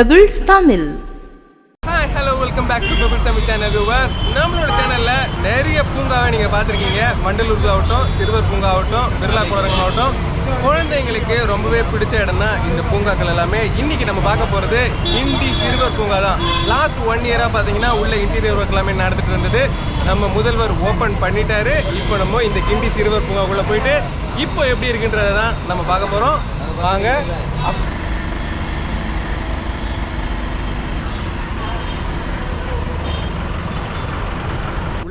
Pebbles Tamil hi hello welcome back to Pebble Tamil channel viewer நம்மளோட சேனலில் நிறைய பூங்காவை நீங்கள் பார்த்துருக்கீங்க. வண்டலூர் ஆகட்டும் திருவர் பூங்கா ஆகட்டும் பிர்லா குளரங்கம் ஆகட்டும். குழந்தைங்களுக்கு ரொம்பவே பிடிச்ச இடம் தான் இந்த பூங்காக்கள் எல்லாமே இன்னைக்கு நம்ம பார்க்க போகிறது இந்தி சிறுவர் பூங்கா தான். லாஸ்ட் ஒன் இயராக பார்த்தீங்கன்னா உள்ள இன்டீரியர் ஒர்க் எல்லாமே நடந்துட்டு இருந்தது. நம்ம முதல்வர் ஓப்பன் பண்ணிட்டாரு. இப்போ நம்ம இந்த கிண்டி சிறுவர் பூங்காக்குள்ளே போயிட்டு இப்போ எப்படி இருக்குன்றதை தான் நம்ம பார்க்க போகிறோம் வாங்க.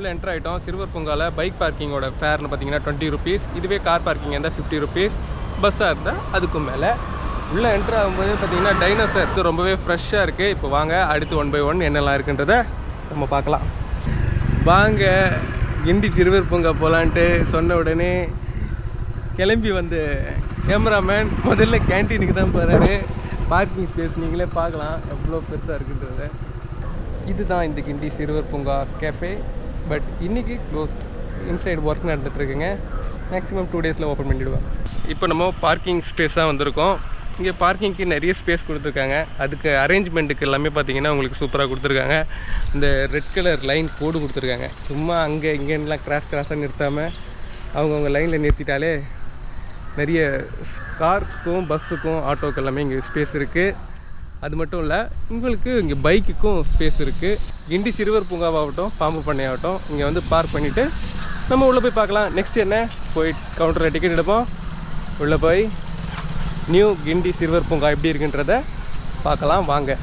அப் என்டர் ஆகிட்டோம் சிறுவர் பூங்கால பைக் பார்க்கிங்கோட ஃபேர்னு பார்த்தீங்கன்னா டுவெண்ட்டி ருபீஸ் இதுவே கார் பார்க்கிங் இருந்தால் ஃபிஃப்டி ருபீஸ் பஸ்ஸாக இருந்தால் அதுக்கும் மேலே. உள்ளே என்டர் ஆகும்போது பார்த்தீங்கன்னா டைனோசர் ரொம்பவே ஃப்ரெஷ்ஷாக இருக்குது இப்போ வாங்க அடுத்து ஒன் பை ஒன் என்னெல்லாம் இருக்குன்றத நம்ம பார்க்கலாம். வாங்க கிண்டி சிறுவர் பூங்கா போகலான்ட்டு சொன்ன உடனே கிளம்பி வந்து கேமராமேன் முதல்ல கேன்டீனுக்கு தான் போகிறாரு பார்க்கிங் ஸ்பேஸ் நீங்களே பார்க்கலாம். எவ்வளோ பெருசாக இருக்குன்றத. இதுதான் இந்த கிண்டி சிறுவர் பூங்கா கேஃபே பட் இன்றைக்கி க்ளோஸ்ட் இன்சைடு ஒர்க் நடந்துகிட்ருக்குங்க மேக்ஸிமம் டூ டேஸில் ஓப்பன் பண்ணிவிடுவேன் இப்போ நம்ம பார்க்கிங் ஸ்பேஸாக வந்திருக்கோம். இங்கே பார்க்கிங்க்கு நிறைய ஸ்பேஸ் கொடுத்துருக்காங்க. அதுக்கு அரேஞ்ச்மெண்ட்டுக்கு எல்லாமே பார்த்தீங்கன்னா உங்களுக்கு சூப்பராக கொடுத்துருக்காங்க. இந்த ரெட் கலர் லைன் கோடு கொடுத்துருக்காங்க. சும்மா அங்கே இங்கேலாம் கிராஸ் கிராஸாக நிறுத்தாமல் அவங்கவுங்க லைனில் நிறுத்திட்டாலே நிறைய கார்ஸ்க்கும் பஸ்ஸுக்கும் ஆட்டோக்கு எல்லாமே இங்கே ஸ்பேஸ் இருக்குது அது மட்டும் இல்லை உங்களுக்கு இங்கே பைக்குக்கும் ஸ்பேஸ் இருக்குது கிண்டி சிறுவர் பூங்காவாகட்டும் பாம்பு பண்ணையாகட்டும் இங்கே வந்து பார்க் பண்ணிவிட்டு நம்ம உள்ளே போய் பார்க்கலாம். நெக்ஸ்ட் என்ன? போய் கவுண்டரில் டிக்கெட் எடுப்போம். உள்ளே போய் நியூ கிண்டி சிறுவர் பூங்கா எப்படி இருக்குன்றத பார்க்கலாம். வாங்க.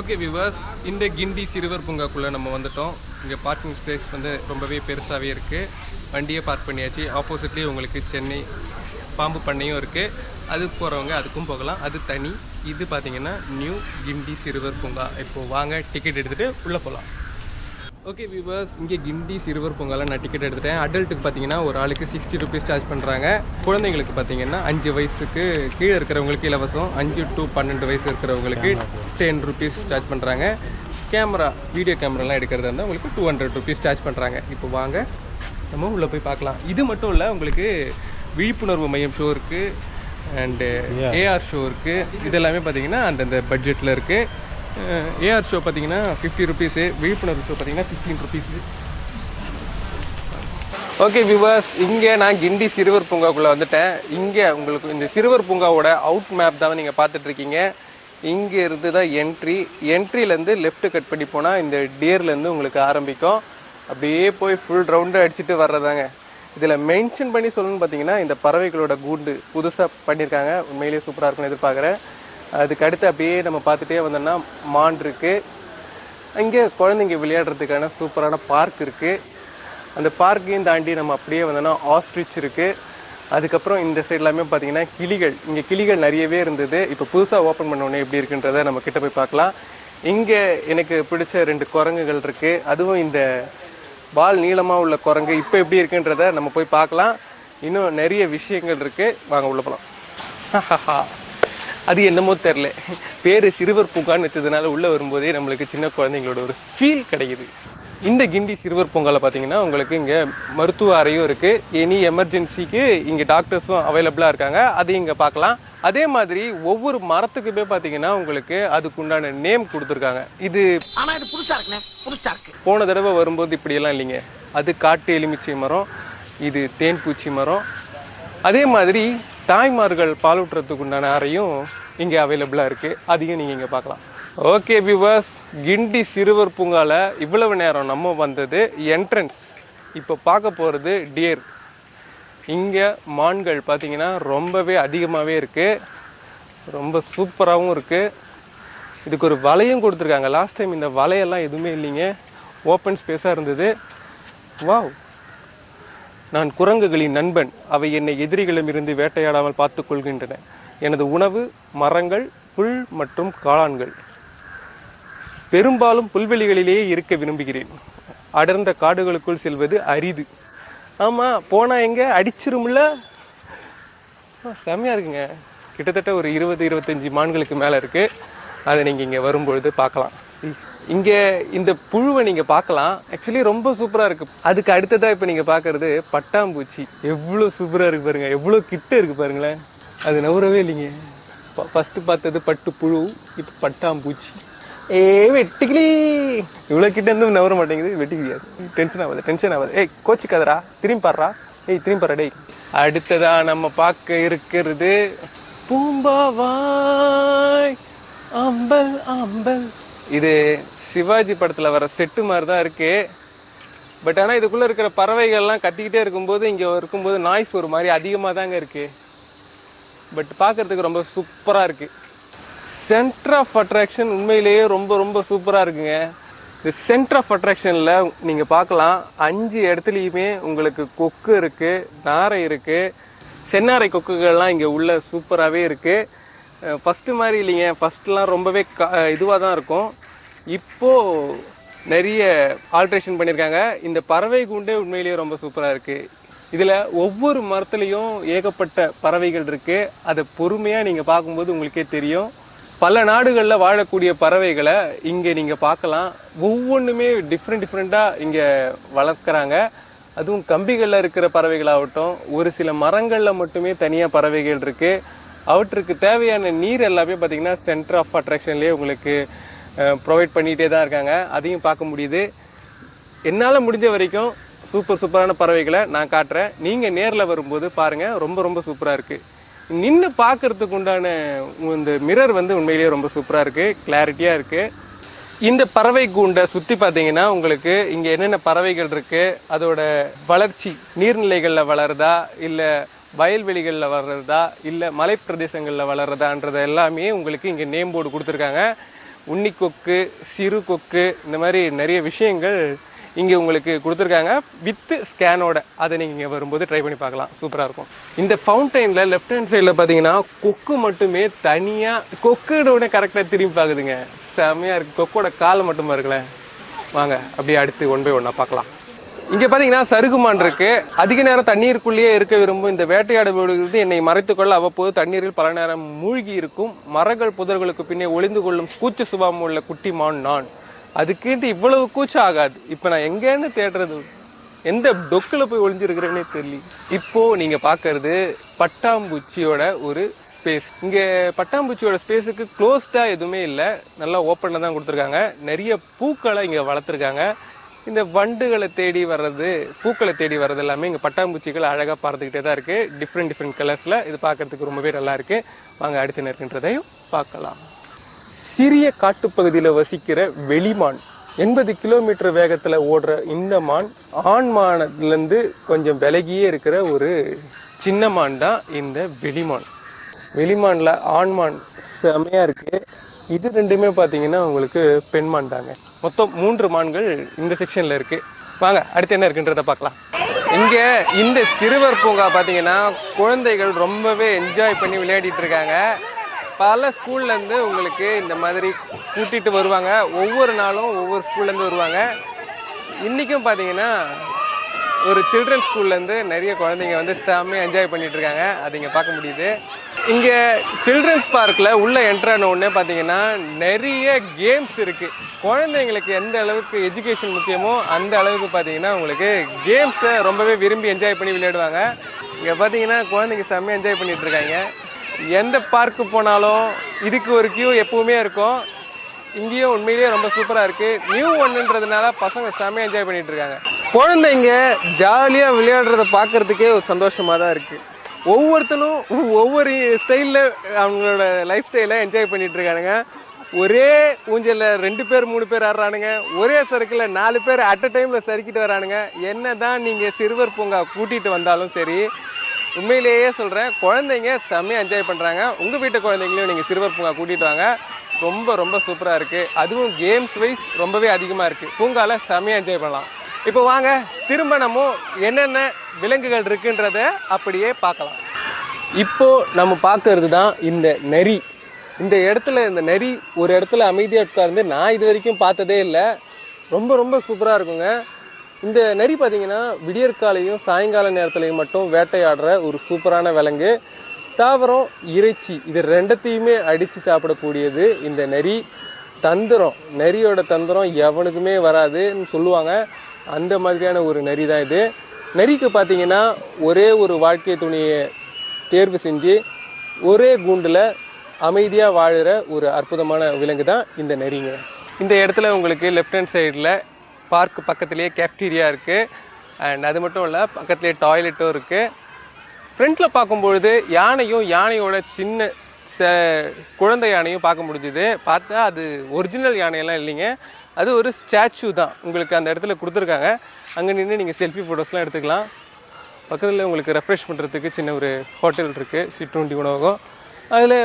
ஓகே விவர்ஸ் இந்த கிண்டி சிறுவர் பூங்காக்குள்ளே நம்ம வந்துட்டோம். இங்கே பார்க்கிங் ஸ்பேஸ் வந்து ரொம்பவே பெருசாகவே இருக்குது வண்டியை பார்க் பண்ணியாச்சு. ஆப்போசிட்லேயே உங்களுக்கு சென்னை பாம்பு பண்ணையும் இருக்குது அது போகிறவங்க அதுக்கும் போகலாம். அது தனி. இது பார்த்திங்கன்னா நியூ கிண்டி சிறுவர் பூங்கா. இப்போது வாங்க டிக்கெட் எடுத்துகிட்டு உள்ளே போகலாம் ஓகே வியூவர்ஸ் இங்கே கிண்டி சிறுவர் பொங்கலில் நான் டிக்கெட் எடுத்துட்டேன். அடல்ட்டுக்கு பார்த்தீங்கன்னா ஒரு ஆளுக்கு சிக்ஸ்டி ருபீஸ் சார்ஜ் பண்ணுறாங்க குழந்தைங்களுக்கு பார்த்தீங்கன்னா அஞ்சு வயசுக்கு கீழே இருக்கிறவங்களுக்கு இலவசம் அஞ்சு டு பன்னெண்டு வயசு இருக்கிறவங்களுக்கு டென் ருபீஸ் சார்ஜ் பண்ணுறாங்க கேமரா வீடியோ கேமராலாம் எடுக்கிறதா இருந்தால் உங்களுக்கு டூ ஹண்ட்ரட் ருபீஸ் சார்ஜ் பண்ணுறாங்க இப்போ வாங்க நம்ம உள்ளே போய் பார்க்கலாம். இது மட்டும் இல்லை உங்களுக்கு விழிப்புணர்வு மையம் ஷோ இருக்குது அண்டு ஏஆர் ஷோ இருக்குது இது எல்லாமே பார்த்தீங்கன்னா அந்தந்த பட்ஜெட்டில் இருக்குது ஏஆர் ஷோ பார்த்தீங்கன்னா ஃபிஃப்டி ருபீஸு விழிப்புணர்வு ஷோ பார்த்தீங்கன்னா ஃபிஃப்டீன் ருபீஸு ஓகே வியூவர்ஸ் இங்கே நான் கிண்டி சிறுவர் பூங்காக்குள்ளே வந்துட்டேன். இங்கே உங்களுக்கு இந்த சிறுவர் பூங்காவோட அவுட் மேப் தான் நீங்கள் பார்த்துட்ருக்கீங்க இங்கே இருந்து தான் என்ட்ரி என்ட்ரிலேருந்து லெஃப்ட் கட் பண்ணி போனால் இந்த டியர்லேருந்து உங்களுக்கு ஆரம்பிக்கும். அப்படியே போய் ஃபுல் ரவுண்டு அடிச்சுட்டு வர்றதாங்க. இதில் மென்ஷன் பண்ணி சொல்லணும்னு பார்த்தீங்கன்னா இந்த பறவைகளோட கூண்டு புதுசாக பண்ணியிருக்காங்க. உண்மையிலேயே சூப்பராக இருக்கும்னு எதிர்பார்க்குறேன். அதுக்கு அடுத்து அப்படியே நம்ம பார்த்துட்டே வந்தோம்னா மான் இருக்குது இங்கே குழந்தைங்க விளையாடுறதுக்கான சூப்பரான பார்க் இருக்குது அந்த பார்க்கையும் தாண்டி நம்ம அப்படியே வந்தோம்னா ஆஸ்ட்ரிச் இருக்குது அதுக்கப்புறம் இந்த சைடு எல்லாமே பார்த்தீங்கன்னா கிளிகள். இங்கே கிளிகள் நிறையவே இருந்தது. இப்போ புதுசாக ஓப்பன் பண்ணோடனே எப்படி இருக்குன்றதை நம்ம கிட்ட போய் பார்க்கலாம். இங்கே எனக்கு பிடிச்ச ரெண்டு குரங்குகள் இருக்குது அதுவும் இந்த பால் நீளமாக உள்ள குரங்கு இப்போ எப்படி இருக்குன்றத நம்ம போய் பார்க்கலாம். இன்னும் நிறைய விஷயங்கள் இருக்குது வாங்க உள்ள போகலாம் அது என்னமோ தெரில பேர் சிறுவர் பூங்கான்னு வச்சதுனால உள்ளே வரும்போதே நம்மளுக்கு சின்ன குழந்தைங்களோட ஒரு ஃபீல் கிடைக்குது. இந்த கிண்டி சிறுவர் பூங்காவில் பார்த்தீங்கன்னா உங்களுக்கு இங்கே மருத்துவ அறையும் இருக்குது எனி எமர்ஜென்சிக்கு இங்கே டாக்டர்ஸும் அவைலபிளாக இருக்காங்க. அதையும் இங்கே பார்க்கலாம். அதே மாதிரி ஒவ்வொரு மரத்துக்குமே பார்த்தீங்கன்னா உங்களுக்கு அதுக்குண்டான நேம் கொடுத்துருக்காங்க. இது ஆனா இது புதுசா இருக்குண்ணே. புதுசா இருக்கு. போன தடவை வரும்போது இப்படியெல்லாம் இல்லைங்க. அது காட்டு எலுமிச்சை மரம் இது தேன் பூச்சி மரம். அதே மாதிரி தாய்மார்கள் பாலூட்டுறதுக்கு உண்டான அறையும் இங்கே அவைலபிளாக இருக்குது அதையும் நீங்கள் இங்கே பார்க்கலாம். ஓகே வியூவர்ஸ் கிண்டி சிறுவர் பூங்கால இவ்வளவு நேரம் நம்ம வந்தது என்ட்ரன்ஸ் இப்போ பார்க்க போகிறது டியர் இங்கே மான்கள் பார்த்தீங்கன்னா ரொம்பவே அதிகமாகவே இருக்குது ரொம்ப சூப்பராகவும் இருக்குது இதுக்கு ஒரு வலையும் கொடுத்துருக்காங்க. லாஸ்ட் டைம் இந்த வலையெல்லாம் எதுவுமே இல்லைங்க. ஓப்பன் ஸ்பேஸாக இருந்தது. வாவ் நான் குரங்குகளின் நண்பன். அவை என்னை எதிரிகளிடமிருந்து வேட்டையாடாமல் பார்த்து கொள்கின்றன. எனது உணவு மரங்கள் புல் மற்றும் காளான்கள். பெரும்பாலும் புல்வெளிகளிலேயே இருக்க விரும்புகிறேன். அடர்ந்த காடுகளுக்குள் செல்வது அரிது. ஆமாம் போனால் எங்கே? அடிச்சிரும்ல? செம்மையாக இருக்குங்க. கிட்டத்தட்ட ஒரு இருபது இருபத்தஞ்சி மான்களுக்கு மேலே இருக்குது அதை நீங்கள் இங்கே வரும்பொழுது பார்க்கலாம். இங்கே இந்த புழுவை நீங்கள் பார்க்கலாம். ஆக்சுவலி ரொம்ப சூப்பராக இருக்குது அதுக்கு அடுத்ததாக இப்போ நீங்கள் பார்க்குறது பட்டாம்பூச்சி. எவ்வளோ சூப்பராக இருக்குது பாருங்கள் எவ்வளோ கிட்ட இருக்குது பாருங்களேன். அது நவரவே இல்லைங்க. ஃபஸ்ட்டு பார்த்தது பட்டு புழு இப்போ பட்டாம்பூச்சி. ஏ வெட்டிக்கிளி. இவ்வளோ கிட்ட இருந்து நவர மாட்டேங்குது வெட்டிக்கிறியாது டென்ஷன் ஆகாது டென்ஷன் ஆகாது. ஏய் கோச்சிக்காதரா திரும்பி பாடுறா. ஏய் திரும்பி பாரு டேய். அடுத்ததா நம்ம பார்க்க இருக்கிறது பூம்பாவாய். அம்பல் அம்பல். இது சிவாஜி படத்தில் வர செட்டு மாதிரி தான் இருக்கு. பட் ஆனால் இதுக்குள்ளே இருக்கிற பறவைகள்லாம் கத்திக்கிட்டே இருக்கும்போது இங்கே இருக்கும்போது நாய்ஸ் ஒரு மாதிரி அதிகமாக தாங்க இருக்குது பட் பார்க்கறதுக்கு ரொம்ப சூப்பராக இருக்கு. சென்டர் ஆஃப் அட்ராக்ஷன் உண்மையிலேயே ரொம்ப ரொம்ப சூப்பராக இருக்குங்க. இந்த சென்டர் ஆஃப் அட்ராக்ஷனில் நீங்கள் பார்க்கலாம். அஞ்சு இடத்துலையுமே உங்களுக்கு கொக்கு இருக்குது நாரை இருக்குது சென்னாரை கொக்குகள்லாம் இங்கே உள்ள சூப்பராகவே இருக்குது ஃபஸ்ட்டு மாதிரி இல்லைங்க. ஃபஸ்ட்லாம் ரொம்பவே க இதுவாக தான் இருக்கும். இப்போது நிறைய ஆல்ட்ரேஷன் பண்ணியிருக்காங்க இந்த பறவை கூண்டே உண்மையிலேயே ரொம்ப சூப்பராக இருக்குது இதில் ஒவ்வொரு மரத்துலேயும் ஏகப்பட்ட பறவைகள் இருக்குது அதை பொறுமையாக நீங்கள் பார்க்கும்போது உங்களுக்கே தெரியும். பல நாடுகளில் வாழக்கூடிய பறவைகளை இங்கே நீங்கள் பார்க்கலாம். ஒவ்வொன்றுமே டிஃப்ரெண்ட் டிஃப்ரெண்ட்டாக இங்கே வளர்க்குறாங்க. அதுவும் கம்பிகளில் இருக்கிற பறவைகளாகட்டும் ஒரு சில மரங்களில் மட்டுமே தனியாக பறவைகள் இருக்குது அவற்றுக்கு தேவையான நீர் எல்லாமே பார்த்திங்கன்னா சென்டர் ஆஃப் அட்ராக்ஷன்லேயே உங்களுக்கு ப்ரொவைட் பண்ணிகிட்டே தான் இருக்காங்க. அதையும் பார்க்க முடியுது. என்னால் முடிஞ்ச வரைக்கும் சூப்பர் சூப்பரான பறவைகளை நான் காட்டுறேன். நீங்கள் நேரில் வரும்போது பாருங்கள் ரொம்ப ரொம்ப சூப்பராக இருக்குது நின்று பார்க்கறதுக்கு உண்டான இந்த மிரர் வந்து உண்மையிலேயே ரொம்ப சூப்பராக இருக்குது கிளாரிட்டியாக இருக்குது இந்த பறவை கூண்டை சுற்றி பார்த்தீங்கன்னா உங்களுக்கு இங்கே என்னென்ன பறவைகள் இருக்குது அதோட வளர்ச்சி நீர்நிலைகளில் வளருதா இல்லை வயல்வெளிகளில் வளருதா இல்லை மலைப்பிரதேசங்களில் வளருதான்றது எல்லாமே உங்களுக்கு இங்கே நேம் போர்டு கொடுத்துருக்காங்க. உன்னிக்கொக்கு சிறு கொக்கு இந்த மாதிரி நிறைய விஷயங்கள் இங்கே உங்களுக்கு கொடுத்துருக்காங்க. வித்து ஸ்கேனோட அதை நீங்கள் இங்கே வரும்போது ட்ரை பண்ணி பார்க்கலாம். சூப்பராக இருக்கும். இந்த ஃபவுண்டைனில் லெஃப்ட் ஹேண்ட் சைடில் பார்த்தீங்கன்னா கொக்கு மட்டுமே தனியாக கொக்குடோட கரெக்டாக திரும்பி பார்க்குதுங்க. செம்மையாக இருக்குது கொக்கோட கால் மட்டுமா இருக்குல்ல வாங்க அப்படியே அடுத்து ஒன் பை ஒன்னாக பார்க்கலாம். இங்கே பார்த்தீங்கன்னா சருகுமான் இருக்கு. அதிக நேரம் தண்ணீருக்குள்ளேயே இருக்க விரும்பும் இந்த வேட்டையாட என்னை மறைத்துக்கொள்ள அவ்வப்போது தண்ணீரில் பல நேரம் மூழ்கி இருக்கும். மரங்கள் புதர்களுக்கு பின்னே ஒளிந்து கொள்ளும் கூச்ச சுபாவம் உள்ள குட்டி மான் நான். அதுக்கிட்டு இவ்வளவு கூச்சம் ஆகாது. இப்போ நான் எங்கேன்னு தேடுறது? எந்த டொக்கில் போய் ஒளிஞ்சிருக்கிறேன்னே தெரியல. இப்போது நீங்கள் பார்க்கறது பட்டாம்பூச்சியோட ஒரு ஸ்பேஸ் இங்கே பட்டாம்பூச்சியோட ஸ்பேஸுக்கு க்ளோஸ்டாக எதுவுமே இல்லை. நல்லா ஓப்பனில் தான் கொடுத்துருக்காங்க. நிறைய பூக்களை இங்கே வளர்த்துருக்காங்க. இந்த வண்டுகளை தேடி வர்றது பூக்களை தேடி வர்றது எல்லாமே இங்கே பட்டாம்பூச்சிகள் அழகாக பார்த்துக்கிட்டே தான் இருக்குது டிஃப்ரெண்ட் டிஃப்ரெண்ட் கலர்ஸில் இது பார்க்குறதுக்கு ரொம்பவே நல்லா இருக்குது வாங்க அடுத்து நிற்கின்றதையும் பார்க்கலாம். சிறிய காட்டுப்பகுதியில் வசிக்கிற வெளிமான். எண்பது கிலோமீட்டர் வேகத்தில் ஓடுற இந்த மான் ஆண் மான்லேருந்து கொஞ்சம் விலகியே இருக்கிற ஒரு சின்ன மான் தான் இந்த வெளிமான். வெளிமானில் ஆண்மான் செமையாக இருக்குது இது ரெண்டுமே பார்த்தீங்கன்னா உங்களுக்கு பெண்மான் தாங்க மொத்தம் மூன்று மான்கள் இந்த செக்ஷனில் இருக்குது வாங்க அடுத்து என்ன இருக்குன்றதை பார்க்கலாம் இங்கே இந்த சிறுவர் பூங்கா பார்த்தீங்கன்னா குழந்தைகள் ரொம்பவே என்ஜாய் பண்ணி விளையாடிட்டு இருக்காங்க. பல ஸ்கூல்லேருந்து உங்களுக்கு இந்த மாதிரி கூட்டிகிட்டு வருவாங்க. ஒவ்வொரு நாளும் ஒவ்வொரு ஸ்கூல்லேருந்து வருவாங்க. இன்றைக்கும் பார்த்தீங்கன்னா ஒரு சில்ட்ரன் ஸ்கூல்லேருந்து நிறைய குழந்தைங்க வந்து செம்மையாக என்ஜாய் பண்ணிகிட்ருக்காங்க இருக்காங்க. அது இங்கே பார்க்க முடியுது. இங்கே சில்ட்ரன்ஸ் பார்க்கில் உள்ளே என்ட்ரான உடனே பார்த்தீங்கன்னா நிறைய கேம்ஸ் இருக்குது குழந்தைங்களுக்கு எந்த அளவுக்கு எஜுகேஷன் முக்கியமோ அந்த அளவுக்கு பார்த்தீங்கன்னா உங்களுக்கு கேம்ஸை ரொம்பவே விரும்பி என்ஜாய் பண்ணி விளையாடுவாங்க. இங்கே பார்த்தீங்கன்னா குழந்தைங்க செம்மையாக என்ஜாய் பண்ணிகிட்ருக்காங்க எந்த பார்க்கு போனாலும் இதுக்கு ஒரு கியூ எப்பவுமே இருக்கும். இங்கேயும் உண்மையிலேயே ரொம்ப சூப்பராக இருக்குது நியூ ஒன்றுன்றதுனால பசங்க செம்மையாக என்ஜாய் பண்ணிகிட்டு இருக்காங்க. குழந்தைங்க ஜாலியாக விளையாடுறத பார்க்கறதுக்கே ஒரு சந்தோஷமாக தான் இருக்குது ஒவ்வொருத்தனும் ஒவ்வொரு ஸ்டைலில் அவங்களோட லைஃப் ஸ்டைலை என்ஜாய் பண்ணிகிட்டு இருக்கானுங்க. ஒரே ஊஞ்சலில் ரெண்டு பேர் மூணு பேர் ஆடுறானுங்க. ஒரே சறுக்கில் நாலு பேர் அட் அ டைமில் சறுக்கிட்டு வரானுங்க. என்ன தான் நீங்கள் சிறுவர் பூங்கா கூட்டிகிட்டு வந்தாலும் சரி உண்மையிலேயே சொல்கிறேன் குழந்தைங்க செம்மையாக என்ஜாய் பண்ணுறாங்க உங்கள் வீட்டு குழந்தைங்களையும் நீங்கள் சிறுவர் பூங்கா கூட்டிகிட்டு வாங்க. ரொம்ப ரொம்ப சூப்பராக இருக்குது அதுவும் கேம்ஸ் வைஸ் ரொம்பவே அதிகமாக இருக்குது பூங்காவில் செம்மையாக என்ஜாய் பண்ணலாம். இப்போ வாங்க திரும்ப நம்ம என்னென்ன விலங்குகள் இருக்குன்றத அப்படியே பார்க்கலாம். இப்போது நம்ம பார்க்கறது தான் இந்த நரி. இந்த இடத்துல இந்த நரி ஒரு இடத்துல அமைதியாக உட்கார்ந்து நான் இது வரைக்கும் பார்த்ததே இல்லை. ரொம்ப ரொம்ப சூப்பராக இருக்குங்க. இந்த நரி பார்த்தீங்கன்னா விடியற்காலையும் சாயங்கால நேரத்துலையும் மட்டும் வேட்டையாடுற ஒரு சூப்பரான விலங்கு. தாவரம் இறைச்சி இது ரெண்டத்தையுமே அடித்து சாப்பிடக்கூடியது இந்த நரி தந்திரம் நரியோட தந்திரம் எவனுக்குமே வராதுன்னு சொல்லுவாங்க. அந்த மாதிரியான ஒரு நரி தான் இது. நரிக்கு பார்த்தீங்கன்னா ஒரே ஒரு வாழ்க்கை துணியை தேர்வு செஞ்சு ஒரே கூண்டில் அமைதியாக வாழ்கிற ஒரு அற்புதமான விலங்கு தான் இந்த நரிங்க இந்த இடத்துல உங்களுக்கு லெஃப்ட் ஹேண்ட் சைடில் பார்க் பக்கத்துலேயே கேஃப்டீரியா இருக்குது அண்ட் அது மட்டும் இல்லை பக்கத்துலேயே டாய்லெட்டும் இருக்குது ஃப்ரண்ட்டில் பார்க்கும்பொழுது யானையும் யானையோட சின்ன ச குழந்தை யானையும் பார்க்க முடிஞ்சுது. பார்த்தா அது ஒரிஜினல் யானையெல்லாம் இல்லைங்க. அது ஒரு ஸ்டாச்சு தான். உங்களுக்கு அந்த இடத்துல கொடுத்துருக்காங்க. அங்கே நின்று நீங்கள் செல்ஃபி ஃபோட்டோஸ்லாம் எடுத்துக்கலாம். பக்கத்தில் உங்களுக்கு ரெஃப்ரெஷ் பண்ணுறதுக்கு சின்ன ஒரு ஹோட்டல் இருக்குது சிற்றுண்டி உணவகம். அதில்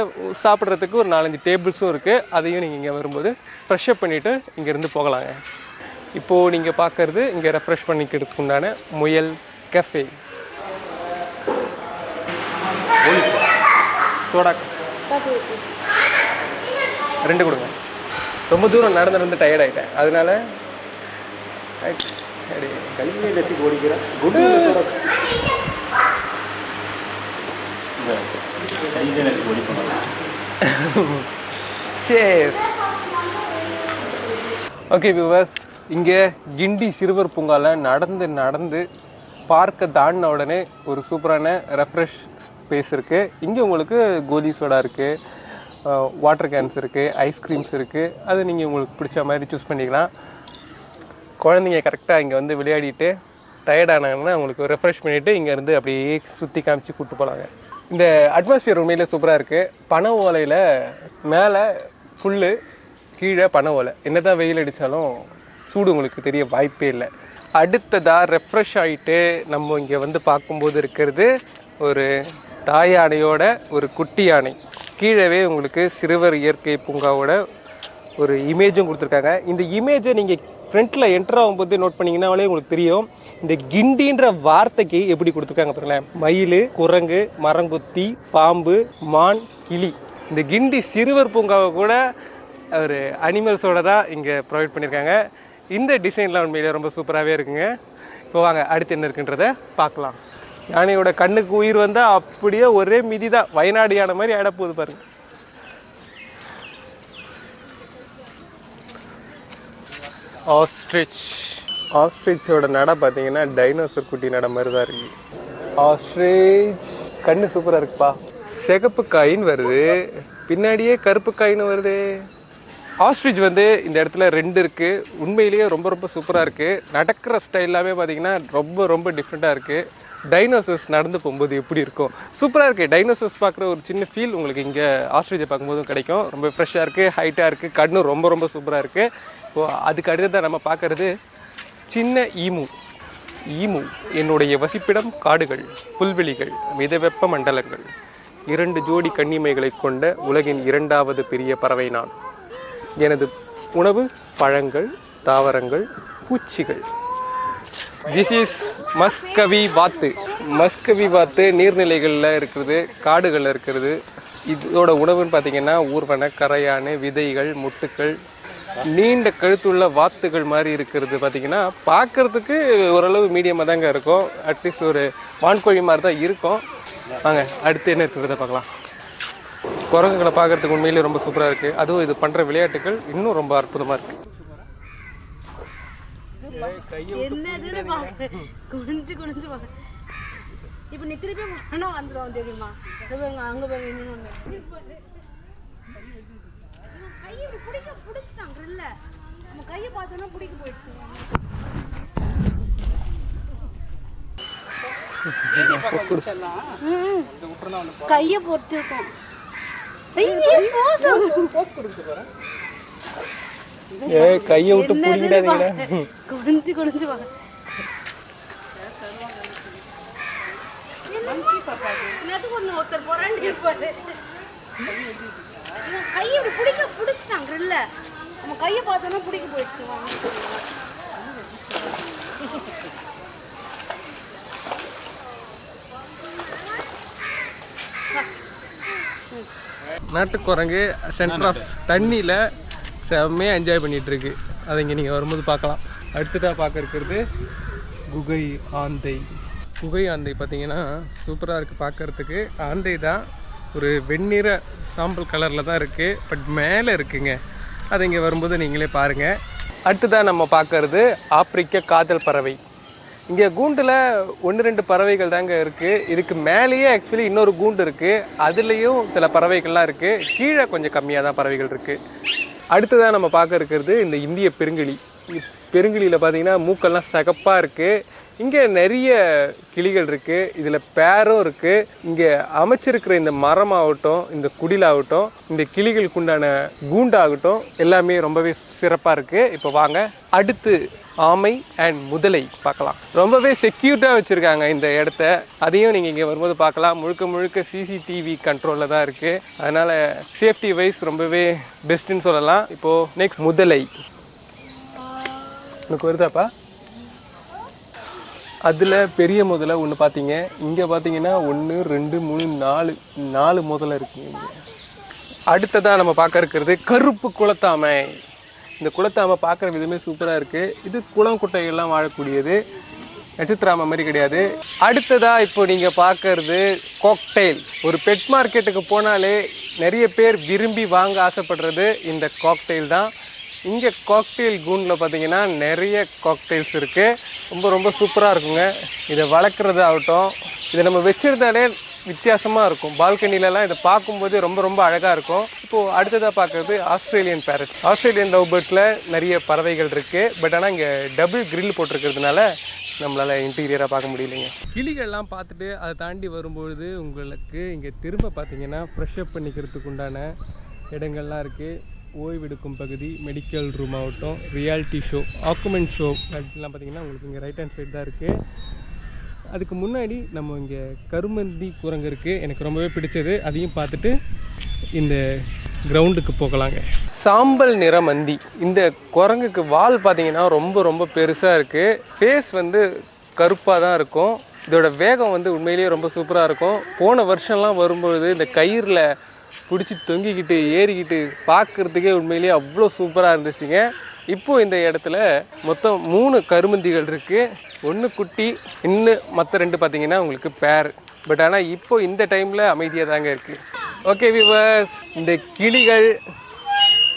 சாப்பிட்றதுக்கு ஒரு நாலஞ்சு டேபிள்ஸும் இருக்குது அதையும் நீங்கள் இங்கே வரும்போது ஃப்ரெஷ்அப் பண்ணிவிட்டு இங்கேருந்து போகலாங்க. இப்போது நீங்கள் பார்க்குறது இங்கே ரெஃப்ரெஷ் பண்ணிக்கிறதுக்கு உண்டான முயல் கஃபே சோடா. ரெண்டு கொடுங்க. ரொம்ப தூரம் நடந்து நடந்து டயர்ட் ஆகிட்டேன் அதனால ஓடிக்கிறேன். ஓகே வியூவர்ஸ் இங்கே கிண்டி சிறுவர் பூங்காவில் நடந்து நடந்து பார்க்க தாண்டின உடனே ஒரு சூப்பரான ரெஃப்ரெஷ் ஸ்பேஸ் இருக்குது இங்கே உங்களுக்கு கோலி சோடா இருக்குது வாட்டர் கேன்ஸ் இருக்குது ஐஸ்கிரீம்ஸ் இருக்குது அது நீங்கள் உங்களுக்கு பிடிச்ச மாதிரி சூஸ் பண்ணிக்கலாம். குழந்தைங்க கரெக்டாக இங்கே வந்து விளையாடிட்டு டயர்டானாங்கன்னா உங்களுக்கு ரெஃப்ரெஷ் பண்ணிவிட்டு இங்கேருந்து அப்படியே சுற்றி காமிச்சு கூப்பிட்டு போகலாங்க இந்த அட்மாஸ்பியர் உண்மையில் சூப்பராக இருக்குது பனை ஓலையில் மேலே புல் கீழே பனை ஓலை. என்னதான் வெயில் அடித்தாலும் சூடு உங்களுக்கு தெரிய வாய்ப்பே இல்லை. அடுத்ததாக ரெஃப்ரெஷ் ஆகிட்டு நம்ம இங்கே வந்து பார்க்கும்போது இருக்கிறது ஒரு தாய் யானையோட ஒரு குட்டி யானை கீழவே உங்களுக்கு சிறுவர் இயற்கை பூங்காவோட ஒரு இமேஜும் கொடுத்துருக்காங்க. இந்த இமேஜை நீங்கள் ஃப்ரண்ட்டில் என்டர் ஆகும்போது நோட் பண்ணிங்கன்னாலே உங்களுக்கு தெரியும். இந்த கிண்டின்ற வார்த்தைக்கு எப்படி கொடுத்துருக்காங்க பாருங்களேன். மயில் குரங்கு மரங்குத்தி பாம்பு மான் கிளி. இந்த கிண்டி சிறுவர் பூங்காவை கூட ஒரு அனிமல்ஸோட தான் இங்கே ப்ரொவைட் பண்ணியிருக்காங்க. இந்த டிசைன்லாம் உண்மையிலே ரொம்ப சூப்பராகவே இருக்குங்க. இப்போ வாங்க அடுத்து என்ன இருக்குன்றத பார்க்கலாம். யானையோட கண்ணுக்கு உயிர் வந்தால் அப்படியே ஒரே மிதி தான் வயநாடு யானை மாதிரி ஆட போகுது பாருங்க. ஆஸ்ட்ரிச் ஆஸ்ட்ரிச்சோட நடை பார்த்தீங்கன்னா டைனோசர் குட்டி நடை மாதிரி தான் இருக்கு. ஆஸ்ட்ரிச் கண்ணு சூப்பராக இருக்குப்பா. சிகப்பு காயின்னு வருது. பின்னாடியே கருப்பு காயின்னு வருது. ஆஸ்ட்ரிச் வந்து இந்த இடத்துல ரெண்டு இருக்குது உண்மையிலேயே ரொம்ப ரொம்ப சூப்பராக இருக்குது நடக்கிற ஸ்டைலாகவே பார்த்திங்கன்னா பார்த்தீங்கன்னா ரொம்ப ரொம்ப டிஃப்ரெண்ட்டாக இருக்குது டைனோசர்ஸ் நடந்து போகும்போது எப்படி இருக்கும்? சூப்பராக இருக்குது டைனோசர்ஸ் பார்க்குற ஒரு சின்ன ஃபீல் உங்களுக்கு இங்கே ஆஸ்ட்ரிச்சை பார்க்கும்போதும் கிடைக்கும். ரொம்ப ஃப்ரெஷ்ஷாக இருக்குது ஹைட்டாக இருக்குது கண்ணு ரொம்ப ரொம்ப சூப்பராக இருக்குது இப்போது அதுக்கு அடுத்ததாக நம்ம பார்க்குறது சின்ன ஈமு. ஈமு என்னுடைய வசிப்பிடம் காடுகள் புல்வெளிகள் மிதவெப்ப மண்டலங்கள். இரண்டு ஜோடி கன்னிமைகளை கொண்ட உலகின் இரண்டாவது பெரிய பறவை நான். எனது உணவு பழங்கள் தாவரங்கள் பூச்சிகள். திஸ் இஸ் மஸ்கவி வாத்து மஸ்கவி வாத்து நீர்நிலைகளில் இருக்கிறது காடுகளில் இருக்கிறது இதோட உணவுன்னு பார்த்தீங்கன்னா ஊர்வன கரையானு விதைகள் முட்டுக்கள் நீண்ட கழுத்துள்ள வாத்துகள் மாதிரி இருக்கிறது பார்த்தீங்கன்னா பார்க்குறதுக்கு ஓரளவு மீடியமாக தாங்க இருக்கும். அட்லீஸ்ட் ஒரு வான்கோழி மாதிரி தான் இருக்கும். வாங்க அடுத்து என்ன இருக்கிறத பார்க்கலாம். குரங்குகளை பார்க்கறதுக்கு உண்மையிலேயே ரொம்ப சூப்பராக இருக்குது அதுவும் இது பண்ணுற விளையாட்டுகள் இன்னும் ரொம்ப அற்புதமாக இருக்குது குனிஞ்சு இப்ப நீ திருப்பி மனம் வந்துடும் தெரியுமா? அங்க போய் இன்னொன்னு கையை பிடிக்க நம்ம கையை பார்த்தோன்னா பிடிக்க போயிடுச்சு. ம். கையை பொறுத்திருக்கோம். ஏ கையை விட்டு பிடிக்கிடாதீங்கடா பாரு. என்னத்துக்கு ஒண்ணு ஒருத்தர் போறான்னு இருப்பாரு கையை பிடிக்க பிடிச்சிட்டாங்க இல்ல நம்ம கையை பார்த்தோன்னா பிடிக்க போயிடுச்சு. நாட்டுக்குரங்கு சென்டர் ஆஃப் தண்ணியில் செம்மையாக என்ஜாய் பண்ணிட்டு இருக்கு அதை இங்கே நீங்கள் வரும்போது பார்க்கலாம். அடுத்ததாக பார்க்க இருக்கிறது குகை ஆந்தை. குகை ஆந்தை பார்த்தீங்கன்னா சூப்பராக இருக்குது பார்க்கறதுக்கு. ஆந்தை தான் ஒரு வெண்ணிற சாம்பல் கலரில் தான் இருக்குது பட் மேலே இருக்குங்க. அதை இங்கே வரும்போது நீங்களே பாருங்கள் அடுத்ததாக நம்ம பார்க்கறது ஆப்பிரிக்க காதல் பறவை. இங்கே கூண்டில் ஒன்று ரெண்டு பறவைகள் தாங்க இருக்குது இதுக்கு மேலேயே ஆக்சுவலி இன்னொரு கூண்டு இருக்குது அதுலேயும் சில பறவைகள்லாம் இருக்குது கீழே கொஞ்சம் கம்மியாக தான் பறவைகள் இருக்குது அடுத்ததாக நம்ம பார்க்க இருக்கிறது இந்த இந்திய பெருங்கிளி. பெருங்கிளியில் பார்த்தீங்கன்னா மூக்கெல்லாம் சகப்பாக இருக்குது இங்கே நிறைய கிளிகள் இருக்குது இதில் பேரும் இருக்குது இங்கே அமைச்சிருக்கிற இந்த மரமாகட்டும் இந்த குடிலாகட்டும் இந்த கிளிகளுக்கு உண்டான கூண்டாகட்டும் எல்லாமே ரொம்பவே சிறப்பாக இருக்குது இப்போ வாங்க அடுத்து ஆமை அண்ட் முதலை பார்க்கலாம். ரொம்பவே செக்யூர்டாக வச்சுருக்காங்க இந்த இடத்த. அதையும் நீங்கள் இங்கே வரும்போது பார்க்கலாம். முழுக்க முழுக்க சிசிடிவி கண்ட்ரோலில் தான் இருக்குது அதனால் சேஃப்டி வைஸ் ரொம்பவே பெஸ்ட்டுன்னு சொல்லலாம். இப்போது நெக்ஸ்ட் முதலை. உனக்கு வருதாப்பா? அதில் பெரிய முதல்ல ஒன்று பார்த்தீங்க இங்கே பார்த்தீங்கன்னா ஒன்று ரெண்டு மூணு நாலு நாலு முதல்ல இருக்குங்க இங்கே அடுத்ததாக நம்ம பார்க்க இருக்கிறது கருப்பு குளத்தாமை. இந்த குளத்தாமை பார்க்குற விதமே சூப்பராக இருக்குது இது குளம் குட்டைகள்லாம் வாழக்கூடியது. நட்சத்திராம மாதிரி கிடையாது. அடுத்ததாக இப்போ நீங்கள் பார்க்கறது காக்டெயில் ஒரு பெட் மார்க்கெட்டுக்கு போனாலே நிறைய பேர் விரும்பி வாங்க ஆசைப்படுறது இந்த காக்டெயில் தான். இங்கே காக்டெயில் கூண்டில் பார்த்தீங்கன்னா நிறைய காக்டெயில்ஸ் இருக்குது ரொம்ப ரொம்ப சூப்பராக இருக்குங்க. இதை வளர்க்குறது ஆகட்டும். இதை நம்ம வச்சுருந்தாலே வித்தியாசமாக இருக்கும். பால்கனிலலாம் இதை பார்க்கும்போது ரொம்ப ரொம்ப அழகாக இருக்கும். இப்போது அடுத்ததாக பார்க்குறது ஆஸ்திரேலியன் பேரட் ஆஸ்திரேலியன் லவ் பேர்ட்ஸில் நிறைய பறவைகள் இருக்குது பட் ஆனால் இங்கே டபுள் கிரில் போட்டிருக்கிறதுனால நம்மளால் இன்டீரியராக பார்க்க முடியலைங்க. கிளிகள்லாம் பார்த்துட்டு அதை தாண்டி வரும்பொழுது உங்களுக்கு இங்கே திரும்ப பார்த்தீங்கன்னா ஃப்ரெஷ் அப் பண்ணிக்கிறதுக்கு உண்டான இடங்கள்லாம் இருக்குது ஓய்வெடுக்கும் பகுதி மெடிக்கல் ரூம் ஆகட்டும் ரியாலிட்டி ஷோ ஆக்குமெண்ட் ஷோ அதெல்லாம் பார்த்தீங்கன்னா உங்களுக்கு இங்கே ரைட் ஹேண்ட் சைடு தான் இருக்குது அதுக்கு முன்னாடி நம்ம இங்கே கருமந்தி குரங்கு இருக்குது எனக்கு ரொம்பவே பிடிச்சது. அதையும் பார்த்துட்டு இந்த கிரவுண்டுக்கு போகலாங்க. சாம்பல் நிற மந்தி. இந்த குரங்குக்கு வால் பார்த்தீங்கன்னா ரொம்ப ரொம்ப பெருசாக இருக்குது ஃபேஸ் வந்து கருப்பாக தான் இருக்கும். இதோட வேகம் வந்து உண்மையிலேயே ரொம்ப சூப்பராக இருக்கும். போன வருஷம்லாம் வரும்பொழுது இந்த கயிறில் பிடிச்சி தொங்கிக்கிட்டு ஏறிக்கிட்டு பார்க்குறதுக்கே உண்மையிலேயே அவ்வளோ சூப்பராக இருந்துச்சுங்க. இப்போது இந்த இடத்துல மொத்தம் மூணு கருமந்திகள் இருக்குது ஒன்று குட்டி இன்னும் மற்ற ரெண்டு பார்த்திங்கன்னா உங்களுக்கு பேர் பட் ஆனால் இப்போ இந்த டைமில் அமைதியாக தாங்க இருக்குது ஓகே விவர்ஸ் இந்த கிளிகள்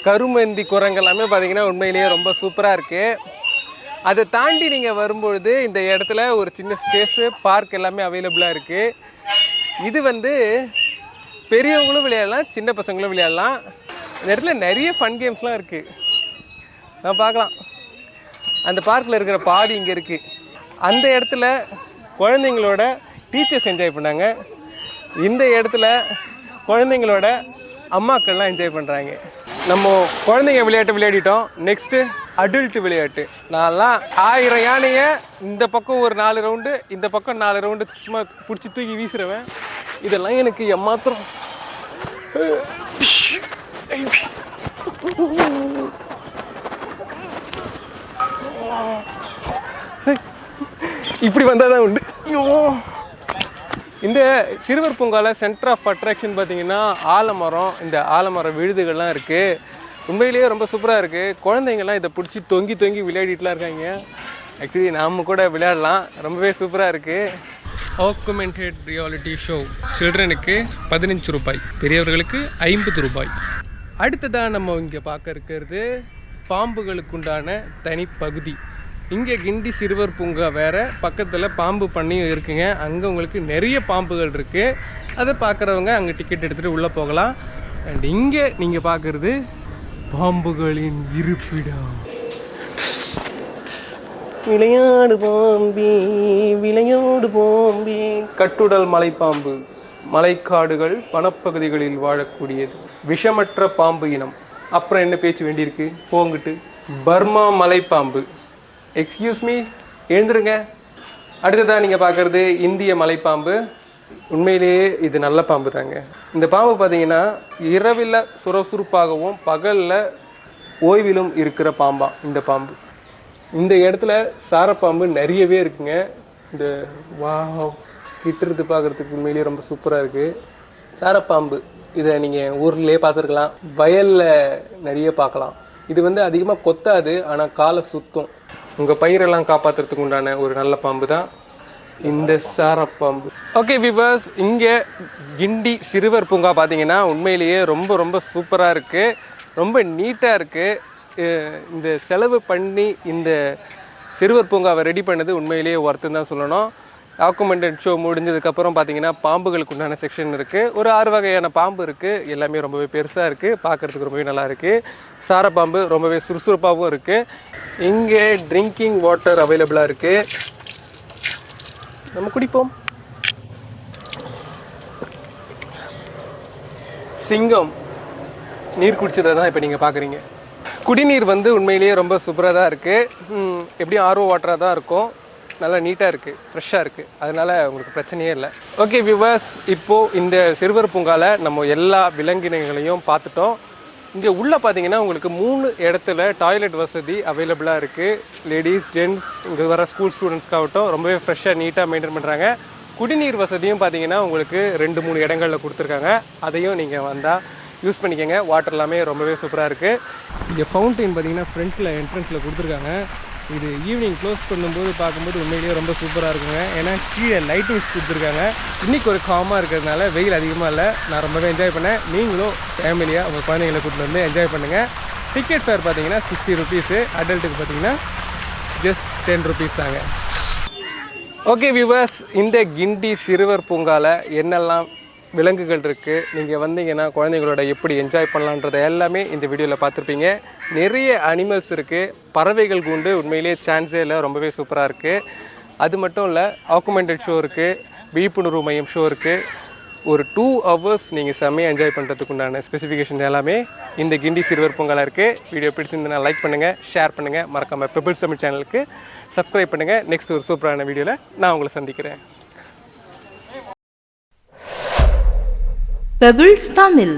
கருமந்தி குரங்கு எல்லாமே பார்த்தீங்கன்னா உண்மையிலேயே ரொம்ப சூப்பராக இருக்குது அதை தாண்டி நீங்கள் வரும்பொழுது இந்த இடத்துல ஒரு சின்ன ஸ்பேஸு பார்க் எல்லாமே அவைலபிளாக இருக்குது இது வந்து பெரியவங்களும் விளையாடலாம் சின்ன பசங்களும் விளையாடலாம். இந்த இடத்துல நிறைய ஃபன் கேம்ஸ்லாம் இருக்குது நான் பார்க்கலாம். அந்த பார்க்கில் இருக்கிற பாதி இங்கே இருக்குது அந்த இடத்துல குழந்தைங்களோட டீச்சர்ஸ் என்ஜாய் பண்ணாங்க. இந்த இடத்துல குழந்தைங்களோட அம்மாக்கள்லாம் என்ஜாய் பண்ணுறாங்க நம்ம குழந்தைங்க விளையாட்டு விளையாடிட்டோம். நெக்ஸ்ட்டு அடல்ட்டு விளையாட்டு. நான்லாம் ஆயிரம் யானையை இந்த பக்கம் ஒரு நாலு ரவுண்டு இந்த பக்கம் நாலு ரவுண்டு சும்மா பிடிச்சி தூக்கி வீசுறவன். இதெல்லாம் எனக்கு எம்மாத்திரம் இப்படி வந்தால் தான் உண்டு. ஐயோ இந்த சிறுவர் பூங்காவில் சென்டர் ஆஃப் அட்ராக்ஷன் பார்த்தீங்கன்னா ஆலமரம் இந்த ஆலமரம் விழுதுகள்லாம் இருக்குது உண்மையிலேயே ரொம்ப சூப்பராக இருக்குது குழந்தைங்கள்லாம் இதை பிடிச்சி தொங்கி தொங்கி விளையாடிட்டுலாம் இருக்காங்க. ஆக்சுவலி நாம கூட விளையாடலாம். ரொம்பவே சூப்பராக இருக்குது ஆக்குமெண்டட் ரியாலிட்டி ஷோ சில்ட்ரனுக்கு பதினஞ்சு ரூபாய் பெரியவர்களுக்கு ஐம்பது ரூபாய். அடுத்ததாக நம்ம இங்கே பார்க்க இருக்கிறது பாம்புகளுக்குண்டான தனிப்பகுதி இங்கே கிண்டி சிறுவர் பூங்கா வேறு பக்கத்தில் பாம்பு பண்ணியும் இருக்குங்க. அங்கே உங்களுக்கு நிறைய பாம்புகள் இருக்குது அதை பார்க்குறவங்க அங்கே டிக்கெட் எடுத்துகிட்டு உள்ளே போகலாம். அண்ட் இங்கே நீங்கள் பார்க்குறது பாம்புகளின் இருப்பிடம். விளையாடு பாம்பே விளையாடு பாம்பே. கட்டுடல் மலைப்பாம்பு மலைக்காடுகள் வனப்பகுதிகளில் வாழக்கூடியது. விஷமற்ற பாம்பு இனம். அப்புறம் என்ன பேச்சு வேண்டியிருக்கு? போங்கிட்டு. பர்மா மலைப்பாம்பு. எக்ஸ்கியூஸ் மீ எழுந்துருங்க. அடுத்ததாக நீங்கள் பார்க்குறது இந்திய மலைப்பாம்பு. உண்மையிலேயே இது நல்ல பாம்பு தாங்க. இந்த பாம்பு பார்த்தீங்கன்னா இரவில் சுறுசுறுப்பாகவும் பகலில் ஓய்விலும் இருக்கிற பாம்பா இந்த பாம்பு. இந்த இடத்துல சாரப்பாம்பு நிறையவே இருக்குங்க. இந்த வா கிட்டுறது பார்க்குறதுக்கு உண்மையிலேயே ரொம்ப சூப்பராக இருக்குது சாரப்பாம்பு இதை நீங்கள் ஊர்லேயே பார்த்துருக்கலாம். வயலில் நிறைய பார்க்கலாம். இது வந்து அதிகமாக கொத்தாது ஆனால் காலை சுத்தும். உங்கள் பயிரெல்லாம் காப்பாற்றுறதுக்கு உண்டான ஒரு நல்ல பாம்பு தான் இந்த சாரப்பாம்பு. ஓகே விவர்ஸ் இங்கே கிண்டி சிறுவர் பூங்கா பார்த்தீங்கன்னா உண்மையிலேயே ரொம்ப ரொம்ப சூப்பராக இருக்குது ரொம்ப நீட்டாக இருக்குது இந்த செலவு பண்ணி இந்த சிறுவர் பூங்காவை ரெடி பண்ணது உண்மையிலேயே ஒர்த்துன்னு தான் சொல்லணும். டாக்குமெண்டட் ஷோ முடிஞ்சதுக்கப்புறம் பார்த்தீங்கன்னா பாம்புகளுக்கு உண்டான செக்ஷன் இருக்குது ஒரு ஆறு வகையான பாம்பு இருக்குது எல்லாமே ரொம்பவே பெருசாக இருக்குது பார்க்குறதுக்கு ரொம்பவே நல்லா இருக்குது சாரப்பாம்பு ரொம்பவே சுறுசுறுப்பாகவும் இருக்குது இங்கே ட்ரிங்கிங் வாட்டர் அவைலபிளாக இருக்குது நம்ம குடிப்போம். சிங்கம் நீர் குடிச்சதை தான் இப்போ நீங்கள் பார்க்குறீங்க குடிநீர் வந்து உண்மையிலேயே ரொம்ப சூப்பராக தான் இருக்குது எப்படியும் ஆர்வ வாட்டராக தான் இருக்கும். நல்லா நீட்டாக இருக்குது ஃப்ரெஷ்ஷாக இருக்குது அதனால் உங்களுக்கு பிரச்சனையே இல்லை. ஓகே விவாஸ் இப்போது இந்த சிறுவர் பூங்காவில் நம்ம எல்லா விலங்கினங்களையும் பார்த்துட்டோம். இங்கே உள்ளே பார்த்தீங்கன்னா உங்களுக்கு மூணு இடத்துல டாய்லெட் வசதி அவைலபிளாக இருக்குது லேடிஸ் ஜென்ட்ஸ் இங்கே வர ஸ்கூல் ஸ்டூடெண்ட்ஸ்க்காகட்டும் ரொம்பவே ஃப்ரெஷ்ஷாக நீட்டாக மெயின்டைன் பண்ணுறாங்க குடிநீர் வசதியும் பார்த்தீங்கன்னா உங்களுக்கு ரெண்டு மூணு இடங்களில் கொடுத்துருக்காங்க. அதையும் நீங்கள் வந்தால் யூஸ் பண்ணிக்கோங்க. வாட்டர் எல்லாமே ரொம்பவே சூப்பராக இருக்குது இங்கே ஃபவுண்டைன் பார்த்தீங்கன்னா ஃப்ரண்ட்டில் என்ட்ரன்ஸில் கொடுத்துருக்காங்க. இது ஈவினிங் க்ளோஸ் பண்ணும்போது பார்க்கும்போது உண்மையிலேயே ரொம்ப சூப்பராக இருக்குங்க. ஏன்னா கீழே லைட்டிங்ஸ் கொடுத்துருக்காங்க. இன்றைக்கி ஒரு காமாக இருக்கிறதுனால வெயில் அதிகமாக இல்லை. நான் ரொம்பவே என்ஜாய் பண்ணேன். நீங்களும் ஃபேமிலியாக உங்கள் குழந்தைங்களை கூட்டிட்டு வந்து என்ஜாய் பண்ணுங்கள் டிக்கெட் ஃபேர் பார்த்தீங்கன்னா சிக்ஸ்டி ருபீஸு அடல்ட்டுக்கு பார்த்தீங்கன்னா ஜஸ்ட் டென் ருபீஸ் தாங்க. ஓகே வியூவர்ஸ் இந்த கிண்டி சிறுவர் பூங்காவில் என்னெல்லாம் விலங்குகள் இருக்குது நீங்கள் வந்தீங்கன்னா குழந்தைங்களோட எப்படி என்ஜாய் பண்ணலான்றதை எல்லாமே இந்த வீடியோவில் பார்த்துருப்பீங்க. நிறைய அனிமல்ஸ் இருக்குது பறவைகள் கூண்டு உண்மையிலேயே சான்ஸே இல்லை ரொம்பவே சூப்பராக இருக்குது அது மட்டும் இல்லை ஆக்குமெண்டட் ஷோ இருக்குது விழிப்புணர்வு மையம் ஷோ இருக்குது ஒரு டூ ஹவர்ஸ் நீங்கள் செம்மையாக என்ஜாய் பண்ணுறதுக்கு உண்டான ஸ்பெசிஃபிகேஷன் எல்லாமே இந்த கிண்டி சிறுவர் பொங்கலாக இருக்குது வீடியோ பிடிச்சிருந்தனா லைக் பண்ணுங்கள் ஷேர் பண்ணுங்கள் மறக்காமல் பெபிள்ஸ் தமிழ் சேனலுக்கு சப்ஸ்கிரைப் பண்ணுங்கள் நெக்ஸ்ட் ஒரு சூப்பரான வீடியோவில் நான் உங்களை சந்திக்கிறேன். பெபிள்ஸ் தமிழ்